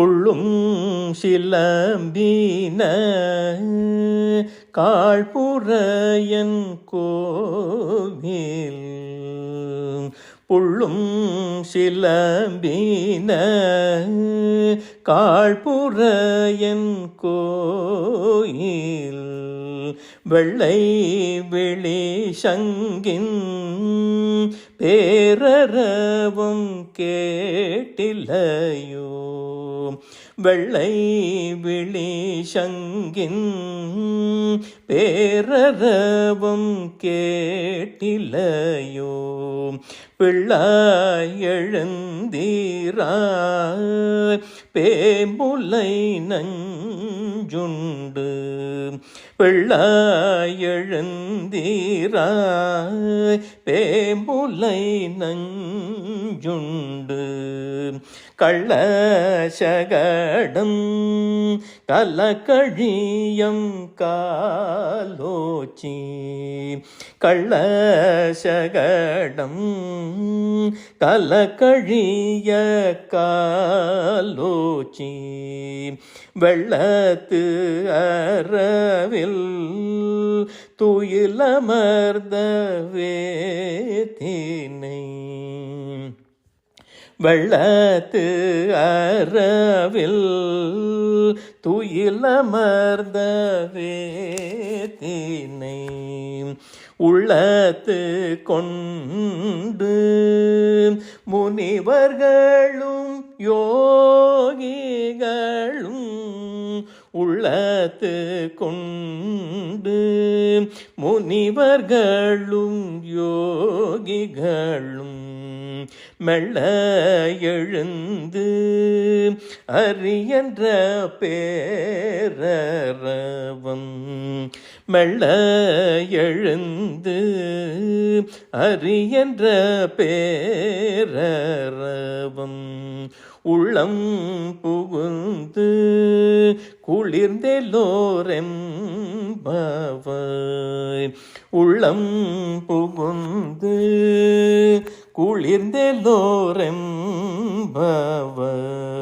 புள்ளும் சிலம்பின காழ்புறையன் கோவில். புள்ளும் சிலம்பின காழ்புறையன் கோயில். வெள்ளை விழி சங்கின் பேரரவும் கேட்டிலையோ. வெள்ளை விழி சங்கின் பேரரவம் கேட்டிலையோ? பிள்ளாய் எழுந்தீராய் பேமுலை நஞ்சுண்டு. பிள்ளாய் எழுந்தீராய் பேமுலை நஞ்சுண்டு. கள்ளசகடம் கலக்கழியம் காலோச்சி. கள்ளசகடம் கலக்கழிய காலோச்சி. வெள்ளத்து அறவில் துயிலமர்ந்த வேத்தினை. வெள்ளத்து அறவில் துயிலமர்ந்த வேத்தினை உள்ளத்து கொண்டு முனிவர்களும் யோ உள்ளத்து கொண்டு முனிவர்களும் யோகிகளும் மெல்ல எழுந்து அறியன்ற பேரரவம் மெல்ல எழுந்து அரியன்ற பேரரவம் உள்ளம் புகுந்து குளிர்ந்தெல்லோரெம்பவாய் உள்ளம் புகுந்து குளிர்ந்தெல்லோரெம்பவாய்